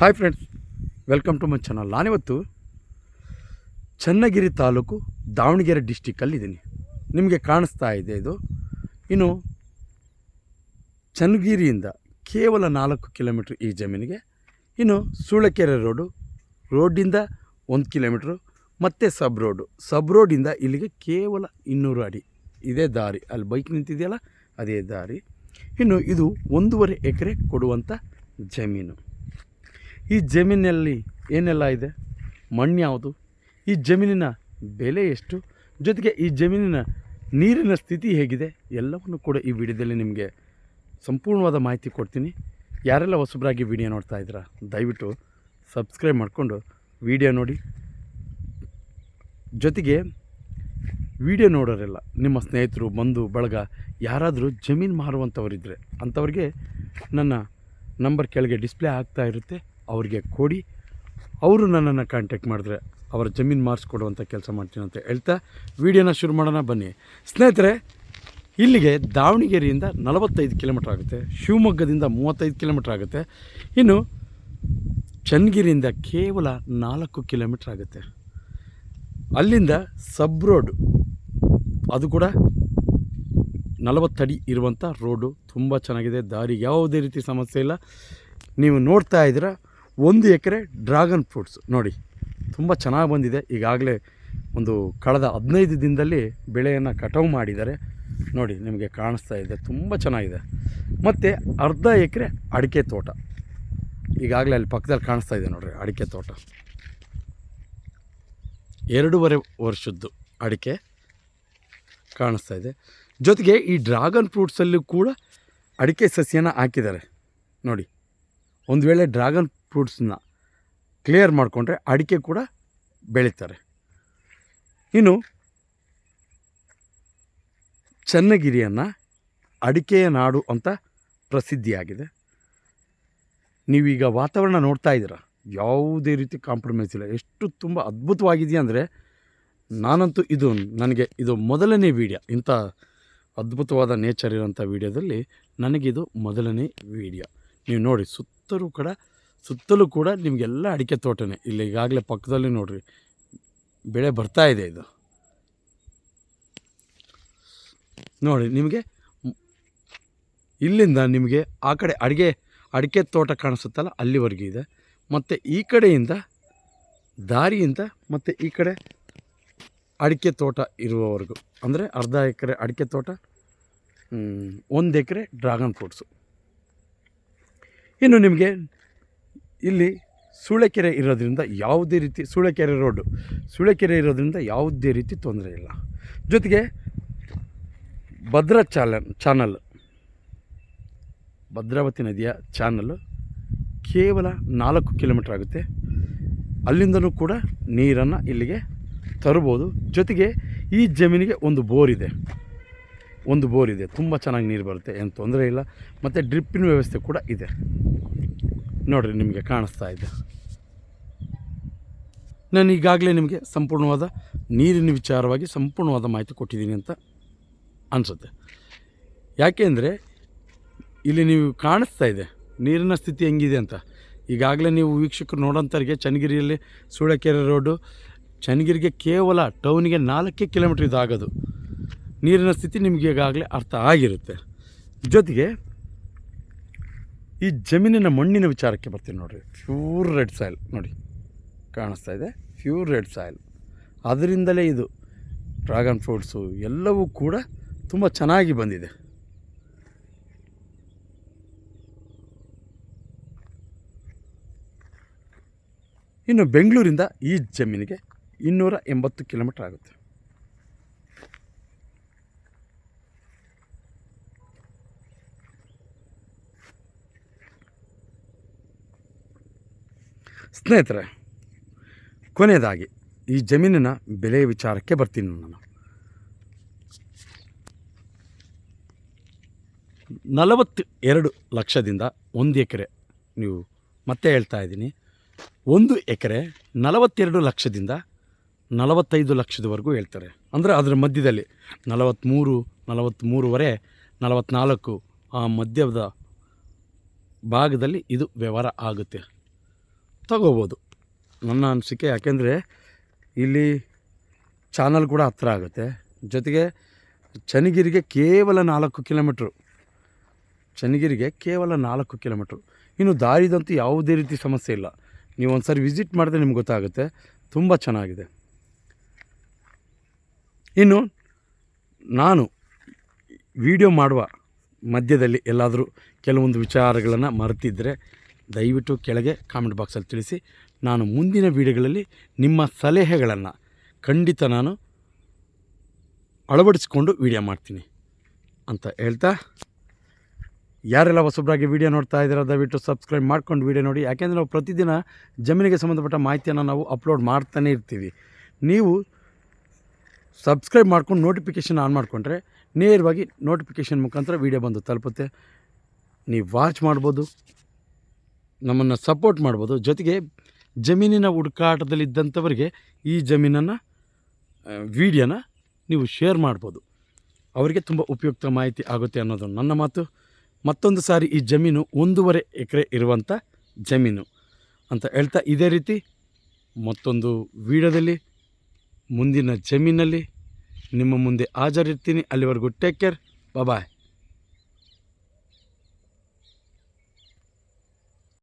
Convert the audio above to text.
Hi friends welcome to my channel ನಾನಿವತ್ತು ಚನ್ನಗಿರಿ ತಾಲೂಕು ದಾವಣಗೆರೆ ಡಿಸ್ಟಿಕ್ಕಲ್ಲಿದ್ದೀನಿ ನಿಮಗೆ ಕಾಣಿಸ್ತಾ ಇದೆ ಇದು. ಇನ್ನು ಚನ್ನಗಿರಿಯಿಂದ ಕೇವಲ ನಾಲ್ಕು ಕಿಲೋಮೀಟ್ರ್ ಈ ಜಮೀನಿಗೆ. ಇನ್ನು ಸೂಳೆಕೆರೆ ರೋಡು ರೋಡಿಂದ ಒಂದು ಕಿಲೋಮೀಟ್ರು ಮತ್ತು ಸಬ್ ರೋಡು ಸಬ್ ರೋಡಿಂದ ಇಲ್ಲಿಗೆ ಕೇವಲ ಇನ್ನೂರು ಅಡಿ. ಇದೇ ದಾರಿ. ಅಲ್ಲಿ ಬೈಕ್ ನಿಂತಿದೆಯಲ್ಲ, ಅದೇ ದಾರಿ. ಇನ್ನು ಇದು ಒಂದೂವರೆ ಎಕರೆ ಕೊಡುವಂಥ ಜಮೀನು. ಈ ಜಮೀನಲ್ಲಿ ಏನೆಲ್ಲ ಇದೆ? ಮಣ್ಣು ಯಾವುದು? ಈ ಜಮೀನಿನ ಬೆಲೆ ಎಷ್ಟು? ಜೊತೆಗೆ ಈ ಜಮೀನಿನ ನೀರಿನ ಸ್ಥಿತಿ ಹೇಗಿದೆ? ಎಲ್ಲವನ್ನು ಕೂಡ ಈ ವಿಡಿಯೋದಲ್ಲಿ ನಿಮಗೆ ಸಂಪೂರ್ಣವಾದ ಮಾಹಿತಿ ಕೊಡ್ತೀನಿ. ಯಾರೆಲ್ಲ ಹೊಸಬರಾಗಿ ವಿಡಿಯೋ ನೋಡ್ತಾ ಇದ್ದೀರಾ, ದಯವಿಟ್ಟು ಸಬ್ಸ್ಕ್ರೈಬ್ ಮಾಡಿಕೊಂಡು ವಿಡಿಯೋ ನೋಡಿ. ಜೊತೆಗೆ ವಿಡಿಯೋ ನೋಡೋರೆಲ್ಲ, ನಿಮ್ಮ ಸ್ನೇಹಿತರು, ಬಂಧು, ಬಳಗ, ಯಾರಾದರೂ ಜಮೀನು ಮಾರುವಂಥವರಿದ್ದರೆ ಅಂಥವ್ರಿಗೆ ನನ್ನ ನಂಬರ್ ಕೆಳಗೆ ಡಿಸ್ಪ್ಲೇ ಆಗ್ತಾ ಇರುತ್ತೆ. ಅವ್ರಿಗೆ ಕೊಡಿ. ಅವರು ನನ್ನನ್ನು ಕಾಂಟ್ಯಾಕ್ಟ್ ಮಾಡಿದ್ರೆ ಅವರ ಜಮೀನು ಮಾರಿಸ್ಕೊಡುವಂಥ ಕೆಲಸ ಮಾಡ್ತೀನಿ ಅಂತ ಹೇಳ್ತಾ ವಿಡಿಯೋನ ಶುರು ಮಾಡೋಣ ಬನ್ನಿ. ಸ್ನೇಹಿತರೆ, ಇಲ್ಲಿಗೆ ದಾವಣಗೆರೆಯಿಂದ ನಲವತ್ತೈದು ಕಿಲೋಮೀಟ್ರ್ ಆಗುತ್ತೆ. ಶಿವಮೊಗ್ಗದಿಂದ ಮೂವತ್ತೈದು ಕಿಲೋಮೀಟ್ರ್ ಆಗುತ್ತೆ. ಇನ್ನು ಚನ್ನಗಿರಿಯಿಂದ ಕೇವಲ ನಾಲ್ಕು ಕಿಲೋಮೀಟ್ರ್ ಆಗುತ್ತೆ. ಅಲ್ಲಿಂದ ಸಬ್ ರೋಡ್, ಅದು ಕೂಡ ನಲವತ್ತಡಿ ಇರುವಂಥ ರೋಡು. ತುಂಬ ಚೆನ್ನಾಗಿದೆ. ದಾರಿ ಯಾವುದೇ ರೀತಿ ಸಮಸ್ಯೆ ಇಲ್ಲ. ನೀವು ನೋಡ್ತಾ ಇದ್ದೀರ ಒಂದು ಎಕರೆ ಡ್ರ್ಯಾಗನ್ ಫ್ರೂಟ್ಸ್ ನೋಡಿ, ತುಂಬ ಚೆನ್ನಾಗಿ ಬಂದಿದೆ. ಈಗಾಗಲೇ ಒಂದು ಕಳೆದ ಹದಿನೈದು ದಿನದಲ್ಲಿ ಬೆಳೆಯನ್ನು ಕಟಾವು ಮಾಡಿದ್ದಾರೆ. ನೋಡಿ, ನಿಮಗೆ ಕಾಣಿಸ್ತಾ ಇದೆ, ತುಂಬ ಚೆನ್ನಾಗಿದೆ. ಮತ್ತು ಅರ್ಧ ಎಕರೆ ಅಡಿಕೆ ತೋಟ. ಈಗಾಗಲೇ ಅಲ್ಲಿ ಪಕ್ಕದಲ್ಲಿ ಕಾಣಿಸ್ತಾ ಇದೆ ನೋಡಿರಿ, ಅಡಿಕೆ ತೋಟ. ಎರಡೂವರೆ ವರ್ಷದ್ದು ಅಡಿಕೆ ಕಾಣಿಸ್ತಾ ಇದೆ. ಜೊತೆಗೆ ಈ ಡ್ರ್ಯಾಗನ್ ಫ್ರೂಟ್ಸಲ್ಲೂ ಕೂಡ ಅಡಿಕೆ ಸಸ್ಯನ ಹಾಕಿದ್ದಾರೆ. ನೋಡಿ, ಒಂದು ವೇಳೆ ಡ್ರ್ಯಾಗನ್ ಫ್ರೂಟ್ಸನ್ನ ಕ್ಲಿಯರ್ ಮಾಡಿಕೊಂಡ್ರೆ ಅಡಿಕೆ ಕೂಡ ಬೆಳೀತಾರೆ. ಇನ್ನು ಚನ್ನಗಿರಿಯನ್ನು ಅಡಿಕೆಯ ನಾಡು ಅಂತ ಪ್ರಸಿದ್ಧಿಯಾಗಿದೆ. ನೀವೀಗ ವಾತಾವರಣ ನೋಡ್ತಾ ಇದ್ದೀರಾ? ಯಾವುದೇ ರೀತಿ ಕಾಂಪ್ರಮೈಸ್ ಇಲ್ಲ. ಎಷ್ಟು ತುಂಬ ಅದ್ಭುತವಾಗಿದೆಯಾ ಅಂದರೆ ನಾನಂತೂ ಇದು ನನಗೆ ಇದು ಮೊದಲನೇ ವೀಡಿಯೋ ಇಂಥ ಅದ್ಭುತವಾದ ನೇಚರ್ ಇರೋಂಥ ವೀಡಿಯೋದಲ್ಲಿ ನನಗಿದು ಮೊದಲನೇ ವೀಡಿಯೋ ನೀವು ನೋಡಿ ಸುತ್ತಲೂ ಕೂಡ ಸುತ್ತಲೂ ಕೂಡ ನಿಮಗೆಲ್ಲ ಅಡಿಕೆ ತೋಟನೇ. ಇಲ್ಲಿ ಈಗಾಗಲೇ ಪಕ್ಕದಲ್ಲಿ ನೋಡಿರಿ, ಬೆಳೆ ಬರ್ತಾ ಇದೆ ಇದು. ನೋಡಿ, ನಿಮಗೆ ಇಲ್ಲಿಂದ ನಿಮಗೆ ಆ ಕಡೆ ಅಡಿಗೆ, ಅಡಿಕೆ ತೋಟ ಕಾಣಿಸುತ್ತಲ್ಲ, ಅಲ್ಲಿವರೆಗೂ ಇದೆ. ಮತ್ತು ಈ ಕಡೆಯಿಂದ, ದಾರಿಯಿಂದ ಮತ್ತು ಈ ಕಡೆ ಅಡಿಕೆ ತೋಟ ಇರುವವರೆಗೂ. ಅಂದರೆ ಅರ್ಧ ಎಕರೆ ಅಡಿಕೆ ತೋಟ ಒಂದು ಎಕರೆ ಡ್ರ್ಯಾಗನ್ ಫ್ರೂಟ್ಸು. ಇನ್ನು ನಿಮಗೆ ಇಲ್ಲಿ ಸೂಳೆಕೆರೆ ಇರೋದ್ರಿಂದ ಯಾವುದೇ ರೀತಿ, ಸೂಳೆಕೆರೆ ರೋಡು, ಸೂಳೆಕೆರೆ ಇರೋದ್ರಿಂದ ಯಾವುದೇ ರೀತಿ ತೊಂದರೆ ಇಲ್ಲ. ಜೊತೆಗೆ ಭದ್ರಾ ಚಾಲನ್, ಚಾನಲ್, ಭದ್ರಾವತಿ ನದಿಯ ಚಾನಲ್ ಕೇವಲ ನಾಲ್ಕು ಕಿಲೋಮೀಟ್ರ್ ಆಗುತ್ತೆ. ಅಲ್ಲಿಂದಲೂ ಕೂಡ ನೀರನ್ನು ಇಲ್ಲಿಗೆ ತರ್ಬೋದು. ಜೊತೆಗೆ ಈ ಜಮೀನಿಗೆ ಒಂದು ಬೋರ್ ಇದೆ. ಒಂದು ಬೋರ್ ಇದೆ. ತುಂಬ ಚೆನ್ನಾಗಿ ನೀರು ಬರುತ್ತೆ. ಏನು ತೊಂದರೆ ಇಲ್ಲ. ಮತ್ತು ಡ್ರಿಪ್ಪಿನ ವ್ಯವಸ್ಥೆ ಕೂಡ ಇದೆ. ನೋಡಿರಿ, ನಿಮಗೆ ಕಾಣಿಸ್ತಾ ಇದೆ. ನಾನು ಈಗಾಗಲೇ ನಿಮಗೆ ಸಂಪೂರ್ಣವಾದ ನೀರಿನ ವಿಚಾರವಾಗಿ ಸಂಪೂರ್ಣವಾದ ಮಾಹಿತಿ ಕೊಟ್ಟಿದ್ದೀನಿ ಅಂತ ಅನಿಸುತ್ತೆ. ಯಾಕೆಂದರೆ ಇಲ್ಲಿ ನೀವು ಕಾಣಿಸ್ತಾ ಇದೆ, ನೀರಿನ ಸ್ಥಿತಿ ಹೆಂಗಿದೆ ಅಂತ. ಈಗಾಗಲೇ ನೀವು ವೀಕ್ಷಕರು ನೋಡೋಂಥವ್ರಿಗೆ ಚನ್ನಗಿರಿಯಲ್ಲಿ ಸೂಳೆಕೆರೆ ರೋಡು, ಚನ್ನಗಿರಿಗೆ ಕೇವಲ ಟೌನಿಗೆ ನಾಲ್ಕೇ ಕಿಲೋಮೀಟ್ರ್ ಇದಾಗೋದು. ನೀರಿನ ಸ್ಥಿತಿ ನಿಮಗೆ ಈಗಾಗಲೇ ಅರ್ಥ ಆಗಿರುತ್ತೆ. ಜೊತೆಗೆ ಈ ಜಮೀನಿನ ಮಣ್ಣಿನ ವಿಚಾರಕ್ಕೆ ಬರ್ತೀನಿ ನೋಡಿರಿ. ಪ್ಯೂರ್ ರೆಡ್ ಸಾಯಿಲ್ ನೋಡಿ, ಕಾಣಿಸ್ತಾ ಇದೆ. ಪ್ಯೂರ್ ರೆಡ್ ಸಾಯಿಲ್ ಅದರಿಂದಲೇ ಇದು ಡ್ರ್ಯಾಗನ್ ಫ್ರೂಟ್ಸು ಎಲ್ಲವೂ ಕೂಡ ತುಂಬ ಚೆನ್ನಾಗಿ ಬಂದಿದೆ. ಇನ್ನು ಬೆಂಗಳೂರಿಂದ ಈ ಜಮೀನಿಗೆ ಇನ್ನೂರ ಎಂಬತ್ತು ಕಿಲೋಮೀಟ್ರ್ ಆಗುತ್ತೆ. ಸ್ನೇಹಿತರೆ, ಕೊನೆಯದಾಗಿ ಈ ಜಮೀನಿನ ಬೆಲೆ ವಿಚಾರಕ್ಕೆ ಬರ್ತೀನಿ ನಾನು. ನಲವತ್ತು ಎರಡು ಲಕ್ಷದಿಂದ ಒಂದು ಎಕರೆ ನೀವು ಮತ್ತೆ ಹೇಳ್ತಾ ಇದ್ದೀನಿ. ಒಂದು ಎಕರೆ ನಲವತ್ತೆರಡು ಲಕ್ಷದಿಂದ ನಲವತ್ತೈದು ಲಕ್ಷದವರೆಗೂ ಹೇಳ್ತಾರೆ. ಅಂದರೆ ಅದರ ಮಧ್ಯದಲ್ಲಿ ನಲವತ್ತ್ಮೂರು, ನಲವತ್ತ್ಮೂರುವರೆ, ನಲವತ್ತ್ನಾಲ್ಕು ಆ ಮಧ್ಯದ ಭಾಗದಲ್ಲಿ ಇದು ವ್ಯವಹಾರ ಆಗುತ್ತೆ. ತಗೋಬೋದು. ನನ್ನ ಅನಿಸಿಕೆ ಯಾಕೆಂದರೆ ಇಲ್ಲಿ ಚಾನಲ್ ಕೂಡ ಹತ್ರ ಆಗುತ್ತೆ. ಜೊತೆಗೆ ಚನ್ನಗಿರಿಗೆ ಕೇವಲ ನಾಲ್ಕು ಕಿಲೋಮೀಟ್ರು ಚನ್ನಗಿರಿಗೆ ಕೇವಲ ನಾಲ್ಕು ಕಿಲೋಮೀಟ್ರು ಇನ್ನು ದಾರಿದಂತೂ ಯಾವುದೇ ರೀತಿ ಸಮಸ್ಯೆ ಇಲ್ಲ. ನೀವು ಒಂದು ಸಾರಿ ವಿಸಿಟ್ ಮಾಡಿದ್ರೆ ನಿಮ್ಗೆ ಗೊತ್ತಾಗುತ್ತೆ. ತುಂಬ ಚೆನ್ನಾಗಿದೆ. ಇನ್ನು ನಾನು ವಿಡಿಯೋ ಮಾಡುವ ಮಧ್ಯದಲ್ಲಿ ಎಲ್ಲಾದರೂ ಕೆಲವೊಂದು ವಿಚಾರಗಳನ್ನು ಮರೆತಿದ್ದರೆ ದಯವಿಟ್ಟು ಕೆಳಗೆ ಕಾಮೆಂಟ್ ಬಾಕ್ಸಲ್ಲಿ ತಿಳಿಸಿ. ನಾನು ಮುಂದಿನ ವೀಡಿಯೋಗಳಲ್ಲಿ ನಿಮ್ಮ ಸಲಹೆಗಳನ್ನು ಖಂಡಿತ ನಾನು ಅಳವಡಿಸಿಕೊಂಡು ವೀಡಿಯೋ ಮಾಡ್ತೀನಿ ಅಂತ ಹೇಳ್ತಾ. ಯಾರೆಲ್ಲ ಹೊಸಬ್ರಾಗಿ ವೀಡಿಯೋ ನೋಡ್ತಾ ಇದ್ದೀರಾ, ದಯವಿಟ್ಟು ಸಬ್ಸ್ಕ್ರೈಬ್ ಮಾಡ್ಕೊಂಡು ವೀಡಿಯೋ ನೋಡಿ. ಯಾಕೆಂದರೆ ನಾವು ಪ್ರತಿದಿನ ಜಮೀನಿಗೆ ಸಂಬಂಧಪಟ್ಟ ಮಾಹಿತಿಯನ್ನು ನಾವು ಅಪ್ಲೋಡ್ ಮಾಡ್ತಾನೇ ಇರ್ತೀವಿ. ನೀವು ಸಬ್ಸ್ಕ್ರೈಬ್ ಮಾಡ್ಕೊಂಡು ನೋಟಿಫಿಕೇಷನ್ ಆನ್ ಮಾಡಿಕೊಂಡ್ರೆ ನೇರವಾಗಿ ನೋಟಿಫಿಕೇಷನ್ ಮುಖಾಂತರ ವೀಡಿಯೋ ಬಂದು ತಲುಪುತ್ತೆ. ನೀವು ವಾಚ್ ಮಾಡ್ಬೋದು. ನಮ್ಮನ್ನು ಸಪೋರ್ಟ್ ಮಾಡ್ಬೋದು. ಜೊತೆಗೆ ಜಮೀನಿನ ಹುಡುಕಾಟದಲ್ಲಿದ್ದಂಥವರಿಗೆ ಈ ಜಮೀನನ್ನು ವೀಡಿಯೋನ ನೀವು ಶೇರ್ ಮಾಡ್ಬೋದು. ಅವರಿಗೆ ತುಂಬ ಉಪಯುಕ್ತ ಮಾಹಿತಿ ಆಗುತ್ತೆ ಅನ್ನೋದು ನನ್ನ ಮಾತು. ಮತ್ತೊಂದು ಸಾರಿ ಈ ಜಮೀನು ಒಂದೂವರೆ ಎಕರೆ ಇರುವಂಥ ಜಮೀನು ಅಂತ ಹೇಳ್ತಾ ಇದೇ ರೀತಿ ಮತ್ತೊಂದು ವೀಡಿಯೋದಲ್ಲಿ, ಮುಂದಿನ ಜಮೀನಲ್ಲಿ ನಿಮ್ಮ ಮುಂದೆ ಹಾಜರಿರ್ತೀನಿ. ಅಲ್ಲಿವರೆಗೂ ಟೇಕ್ ಕೇರ್ ಬಾಯ್